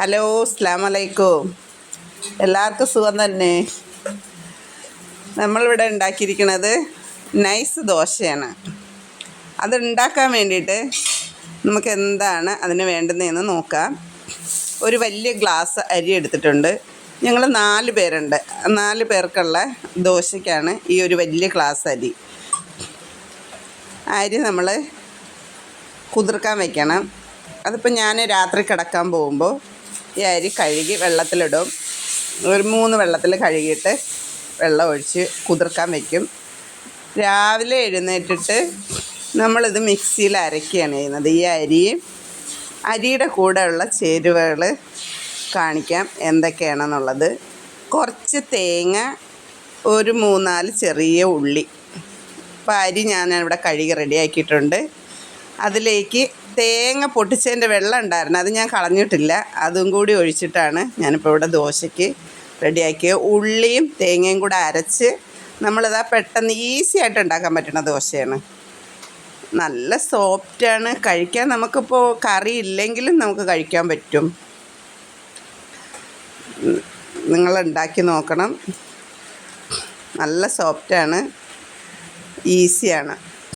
Hello അസ്ലാം വലൈക്കും എല്ലാവർക്കും സുഖം തന്നെ. നമ്മളിവിടെ ഉണ്ടാക്കിയിരിക്കുന്നത് നൈസ് ദോശയാണ്. അത് ഉണ്ടാക്കാൻ വേണ്ടിയിട്ട് നമുക്ക് എന്താണ് അതിന് വേണ്ടുന്നതെന്ന് നോക്കാം. ഒരു വലിയ ഗ്ലാസ് അരി എടുത്തിട്ടുണ്ട്. ഞങ്ങൾ നാല് പേരുണ്ട്. നാല് പേർക്കുള്ള ദോശയ്ക്കാണ് ഈ ഒരു വലിയ ഗ്ലാസ് അരി. അരി നമ്മൾ കുതിർക്കാൻ വയ്ക്കണം അതിപ്പോൾ ഞാൻ രാത്രി കിടക്കാൻ പോകുമ്പോൾ ഈ അരി കഴുകി വെള്ളത്തിലിടും. ഒരു മൂന്ന് വെള്ളത്തിൽ കഴുകിയിട്ട് വെള്ളം ഒഴിച്ച് കുതിർക്കാൻ വയ്ക്കും രാവിലെ എഴുന്നേറ്റിട്ട് നമ്മളിത് മിക്സിയിൽ അരയ്ക്കുകയാണ് ചെയ്യുന്നത്. ഈ അരിയും അരിയുടെ കൂടെയുള്ള ചേരുവകൾ കാണിക്കാം എന്തൊക്കെയാണെന്നുള്ളത്. കുറച്ച് തേങ്ങ ഒരു മൂന്നാൽ ചെറിയ ഉള്ളി. അപ്പോൾ അരി ഞാൻ ഇവിടെ കഴുകി റെഡിയാക്കിയിട്ടുണ്ട്. അതിലേക്ക് തേങ്ങ പൊട്ടിച്ചതിന്റെ വെള്ളം ഉണ്ടായിരുന്നു. അത് ഞാൻ കളഞ്ഞിട്ടില്ല. അതും കൂടി ഒഴിച്ചിട്ടാണ് ഞാനിപ്പോൾ ഇവിടെ ദോശയ്ക്ക് റെഡിയാക്കിയത് ഉള്ളിയും തേങ്ങയും കൂടെ അരച്ച് നമ്മളിതാ പെട്ടെന്ന് ഈസി ആയിട്ട് ഉണ്ടാക്കാൻ പറ്റുന്ന ദോശയാണ്. നല്ല സോഫ്റ്റാണ് കഴിക്കാൻ നമുക്കിപ്പോൾ കറി ഇല്ലെങ്കിലും നമുക്ക് കഴിക്കാൻ പറ്റും. നിങ്ങൾ ഉണ്ടാക്കി നോക്കണം. നല്ല സോഫ്റ്റാണ് ഈസിയാണ്